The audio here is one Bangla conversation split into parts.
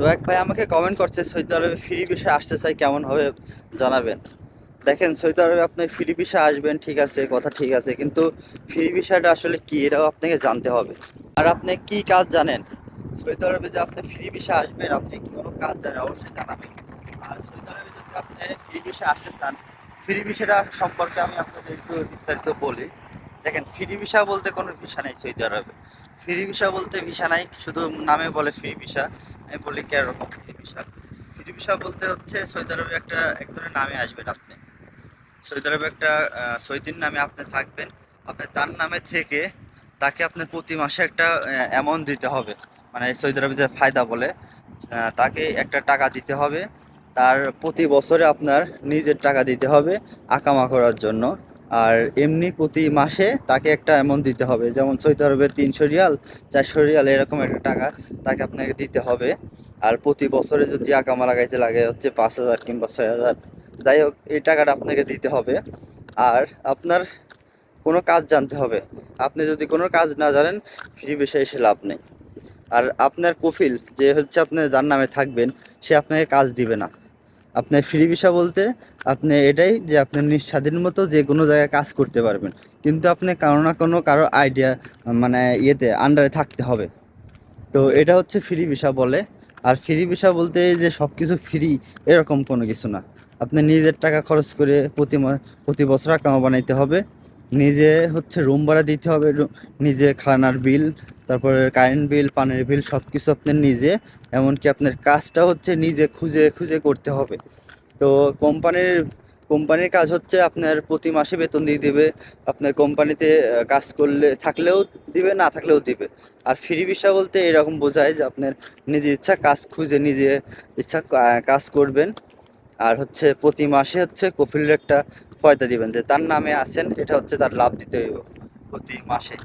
তো এক ভাই আমাকে কমেন্ট করছে সৌদি আরবে ফ্রি ভিসা আসতে চাই, কেমন হবে জানাবেন? দেখেন সৌদি আরবে, আপনি ফ্রি ভিসা আসবেন, ঠিক আছে, কথা ঠিক আছে, কিন্তু ফ্রি ভিসাটা আসলে কি, এটাও আপনাকে জানতে হবে। আর আপনি কি কাজ জানেন? সৌদি আরবে, যে আপনি ফ্রি ভিসা আসবেন, আপনি কি কোনো কাজ জানেন? অবশ্যই জানাবেন। আর সৌদি আরবে, যদি আপনি ফ্রি ভিসা আসতে চান, ফ্রি ভিসাটা সম্পর্কে আমি আপনাদের একটু বিস্তারিত বলি। দেখেন, ফ্রি ভিসা বলতে কোনো ভিসা নেই সৌদি আরবে। ফ্রি ভিসা বলতে ভিসা নাই, শুধু নামে বলে ফ্রি ভিসা। আমি বলি কে রকম ফ্রি ভিসা? ফ্রি ভিসা বলতে হচ্ছে সৌদি আরবে একটা, এক ধরনের নামে আসবেন আপনি। সৌদি আরবে একটা সৌদির নামে আপনি থাকবেন। আপনি তার নামে থেকে তাকে আপনি প্রতি মাসে একটা অ্যামাউন্ট দিতে হবে। মানে সৌদি আরবে যে ফায়দা বলে তাকে একটা টাকা দিতে হবে। তার প্রতি বছরে আপনার নিজের টাকা দিতে হবে আকামা করার জন্য। আর এমনি প্রতি মাসে তাকে একটা অ্যামাউন্ট দিতে হবে। যেমন সৌদি আরবে তিনশো রিয়াল, চারশো রিয়াল এরকম একটা টাকা তাকে আপনাকে দিতে হবে। আর প্রতি বছরে যদি আকামা লাগাইতে লাগে, হচ্ছে পাঁচ হাজার কিংবা ছয় হাজার, যাই হোক, এই টাকাটা আপনাকে দিতে হবে। আর আপনার কোনো কাজ জানতে হবে। আপনি যদি কোনো কাজ না জানেন, ফ্রি বিষয়ে এসে লাভ নেই। আর আপনার কফিল, যে হচ্ছে আপনি যার নামে থাকবেন, সে আপনাকে কাজ দিবে না। আপনার ফ্রি ভিসা বলতে আপনি এটাই যে আপনি নিঃস্বাধীন মতো যে কোনো জায়গায় কাজ করতে পারবেন। কিন্তু আপনি কারও না কোনো কারও আইডিয়া মানে ইয়েতে আন্ডারে থাকতে হবে। তো এটা হচ্ছে ফ্রি ভিসা বলে। আর ফ্রি ভিসা বলতে যে সব কিছু ফ্রি এরকম কোনো কিছু না। আপনি নিজের টাকা খরচ করে প্রতি প্রতি বছর আকামা বানাইতে হবে। নিজে হচ্ছে রুম ভাড়া দিতে হবে নিজে খানার বিল তারপরে কারেন্ট বিল পানির বিল সব কিছু আপনার নিজে, এমনকি আপনার কাজটা হচ্ছে নিজে খুঁজে খুঁজে করতে হবে। তো কোম্পানির কোম্পানির কাজ হচ্ছে আপনার প্রতি মাসে বেতন দিয়ে দেবে, আপনার কোম্পানিতে কাজ করলে, থাকলেও দিবে, না থাকলেও দিবে। আর ফ্রি ভিসা বলতে এরকম বোঝায় যে আপনার নিজের ইচ্ছা কাজ খুঁজে নিজে ইচ্ছা কাজ করবেন। আর হচ্ছে প্রতি মাসে হচ্ছে কফিলের একটা ফয়দা দিবেন যে তার নামে আসেন এটা হচ্ছে তার লাভ দিতে হইব প্রতি মাসে।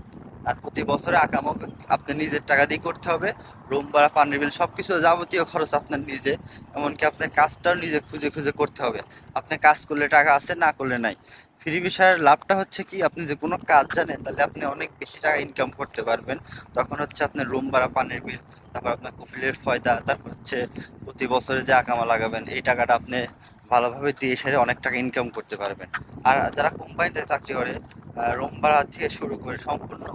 আর প্রতি বছরে আকামো আপনার নিজের টাকা দিয়ে করতে হবে। রুম ভাড়া, পানির বিল সব কিছু যাবতীয় খরচ আপনার নিজে। এমনকি আপনার কাজটাও নিজে খুঁজে খুঁজে করতে হবে। আপনি কাজ করলে টাকা আছে, না করলে নাই। ফ্রি ভিসার লাভটা হচ্ছে কি, আপনি যে কোনো কাজ জানেন, তাহলে আপনি অনেক বেশি টাকা ইনকাম করতে পারবেন। তখন হচ্ছে আপনার রুম ভাড়া, পানির বিল তারপর আপনার কফিলের ফয়দা, তারপর হচ্ছে প্রতি বছরে যে আকামা লাগাবেন, এই টাকাটা আপনি ভালোভাবে দিয়ে সেরে অনেক টাকা ইনকাম করতে পারবেন। আর যারা কোম্পানিতে চাকরি করে রুম ভাড়া থেকে শুরু করে সম্পূর্ণ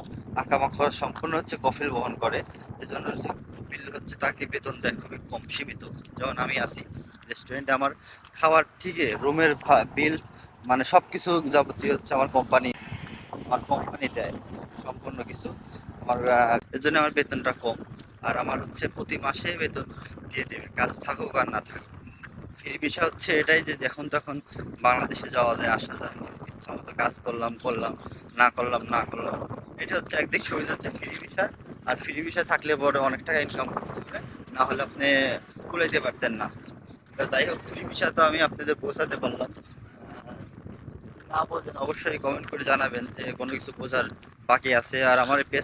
আকামা খরচ সম্পূর্ণ হচ্ছে কফিল বহন করে। এজন্য বিল হচ্ছে তাকে বেতন দেয় খুবই কম সীমিত। যেমন আমি আছি রেস্টুরেন্টে আমার খাওয়ার থেকে রুমের বিল মানে সব কিছু যাবতীয় হচ্ছে আমার কোম্পানি আমার কোম্পানি দেয়। সম্পূর্ণ কিছু আমার এর জন্য আমার বেতনটা কম। আর আমার হচ্ছে প্রতি মাসে বেতন দিয়ে দেবে, কাজ থাকুক আর না থাকুক। ফ্রি বিষয় হচ্ছে এটাই যে যখন তখন বাংলাদেশে যাওয়া যায়, আসা যায়। ইচ্ছা মতো কাজ করলাম করলাম, না করলাম না করলাম। এটা হচ্ছে একদিক সুবিধা হচ্ছে ফ্রি ভিসার আর ফ্রি ভিসা থাকলে পরে অনেক টাকা ইনকাম করতে হবে। না হলে আপনি দিতে পারতেন না। তো যাই হোক, ফ্রি ভিসা তো আমি আপনাদের বোঝাতে পারলাম। না বোঝেন অবশ্যই কমেন্ট করে জানাবেন যে কোনো কিছু বোঝার বাকি আছে। আর আমার পেজ